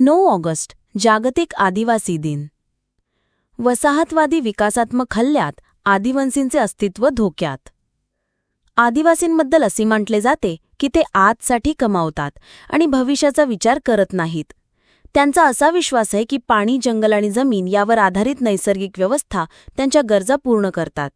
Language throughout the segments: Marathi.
नऊ ऑगस्ट जागतिक आदिवासी दिन. वसाहतवादी विकासात्मक हल्ल्यात आदिवासींचे अस्तित्व धोक्यात. आदिवासींबद्दल असे म्हटले जाते की ते आजसाठी कमावतात आणि भविष्याचा विचार करत नाहीत. त्यांचा असा विश्वास आहे की पाणी जंगल आणि जमीन यावर आधारित नैसर्गिक व्यवस्था त्यांच्या गरजा पूर्ण करतात.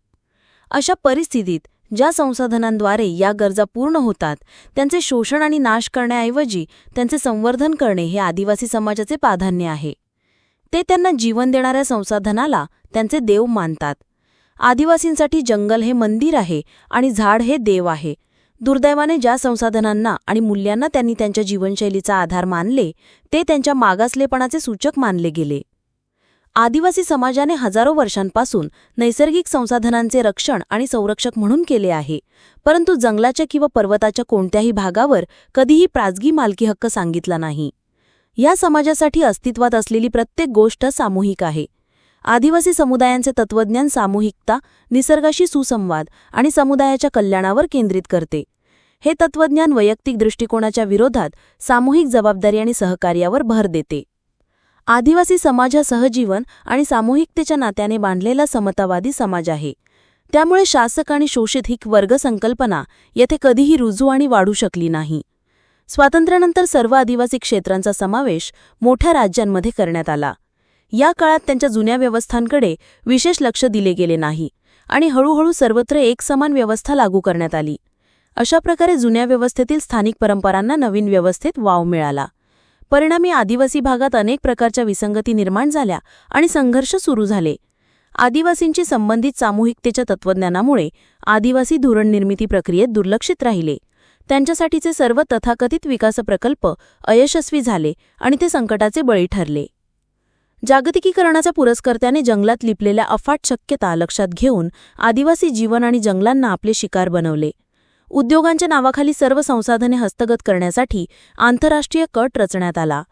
अशा परिस्थितीत ज्या संसाधनांद्वारे या गरजा पूर्ण होतात त्यांचे शोषण आणि नाश करण्याऐवजी त्यांचे संवर्धन करणे हे आदिवासी समाजाचे प्राधान्य आहे. ते त्यांना जीवन देणाऱ्या संसाधनाला त्यांचे देव मानतात. आदिवासींसाठी जंगल हे मंदिर आहे आणि झाड हे देव आहे. दुर्दैवाने ज्या संसाधनांना आणि मूल्यांना त्यांनी त्यांच्या जीवनशैलीचा आधार मानले ते त्यांच्या मागासलेपणाचे सूचक मानले गेले. आदिवासी समाजाने हजारो वर्षांपासून नैसर्गिक संसाधनांचे रक्षण आणि संरक्षक म्हणून केले आहे. परंतु जंगलाच्या किंवा पर्वताच्या कोणत्याही भागावर कधीही प्राजगी मालकी हक्क सांगितला नाही. या समाजासाठी अस्तित्वात असलेली प्रत्येक गोष्ट सामूहिक आहे. आदिवासी समुदायांचे तत्वज्ञान सामूहिकता निसर्गाशी सुसंवाद आणि समुदायाच्या कल्याणावर केंद्रित करते. हे तत्वज्ञान वैयक्तिक दृष्टिकोनाच्या विरोधात सामूहिक जबाबदारी आणि सहकार्यावर भर देते. आदिवासी समाज हा सहजीवन आणि सामूहिकतेच्या नात्याने बांधलेला समतावादी समाज आहे. त्यामुळे शासक आणि शोषित ही वर्ग संकल्पना येथे कधीही रुजू आणि वाढू शकली नाही. स्वातंत्र्यानंतर सर्व आदिवासी क्षेत्रांचा समावेश मोठ्या राज्यांमध्ये करण्यात आला. या काळात त्यांच्या जुन्या व्यवस्थांकडे विशेष लक्ष दिले गेले नाही आणि हळूहळू सर्वत्र एकसमान व्यवस्था लागू करण्यात आली. अशा प्रकारे जुन्या व्यवस्थेतील स्थानिक परंपरांना नवीन व्यवस्थेत वाव मिळाला. परिणामी आदिवासी भागात अनेक प्रकारच्या विसंगती निर्माण झाल्या आणि संघर्ष सुरू झाले. आदिवासींची संबंधित सामूहिकतेच्या तत्त्वज्ञानामुळे आदिवासी धोरण निर्मिती प्रक्रियेत दुर्लक्षित राहिले. त्यांच्यासाठीचे सर्व तथाकथित विकास प्रकल्प अयशस्वी झाले आणि ते संकटाचे बळी ठरले. जागतिकीकरणाच्या पुरस्कर्त्याने जंगलात लिपलेल्या अफाट शक्यता लक्षात घेऊन आदिवासी जीवन आणि जंगलांना आपले शिकार बनवले. उद्योगांच्या नावाखाली सर्व संसाधने हस्तगत करण्यासाठी आंतरराष्ट्रीय कट रचण्यात आला.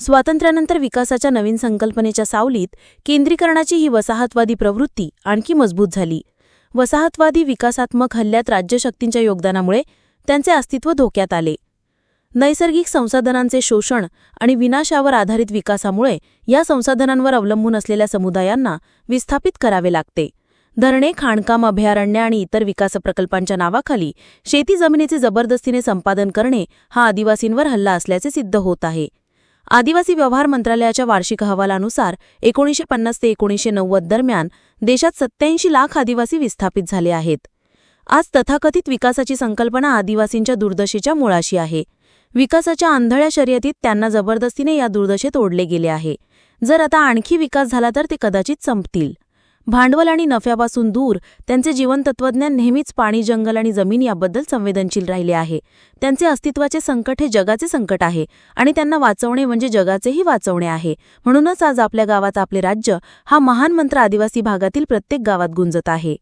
स्वातंत्र्यानंतर विकासाच्या नवीन संकल्पनेच्या सावलीत केंद्रीकरणाची ही वसाहतवादी प्रवृत्ती आणखी मजबूत झाली. वसाहतवादी विकासात्मक हल्ल्यात राज्यशक्तींच्या योगदानामुळे त्यांचे अस्तित्व धोक्यात आले. नैसर्गिक संसाधनांचे शोषण आणि विनाशावर आधारित विकासामुळे या संसाधनांवर अवलंबून असलेल्या समुदायांना विस्थापित करावे लागते. धरणे खाणकाम अभयारण्य आणि इतर विकास प्रकल्पांच्या नावाखाली शेती जमिनीचे जबरदस्तीने संपादन करणे हा आदिवासींवर हल्ला असल्याचे सिद्ध होत आहे. आदिवासी व्यवहार मंत्रालयाच्या वार्षिक अहवालानुसार एकोणीसशे पन्नास ते एकोणीसशे नव्वद दरम्यान देशात सत्याऐंशी लाख आदिवासी विस्थापित झाले आहेत. आज तथाकथित विकासाची संकल्पना आदिवासींच्या दुर्दशेच्या मुळाशी आहे. विकासाच्या आंधळ्या शर्यतीत त्यांना जबरदस्तीने या दुर्दशेत ओढले गेले आहे. जर आता आणखी विकास झाला तर ते कदाचित संपतील. भांडवल आणि नफ्यापासून दूर त्यांचे जीवनतत्वज्ञान नेहमीच पाणी जंगल आणि जमीन याबद्दल संवेदनशील राहिले आहे. त्यांचे अस्तित्वाचे संकट हे जगाचे संकट आहे आणि त्यांना वाचवणे म्हणजे जगाचेही वाचवणे आहे. म्हणूनच आज आपल्या गावात आपले राज्य हा महान मंत्र आदिवासी भागातील प्रत्येक गावात गुंजत आहे.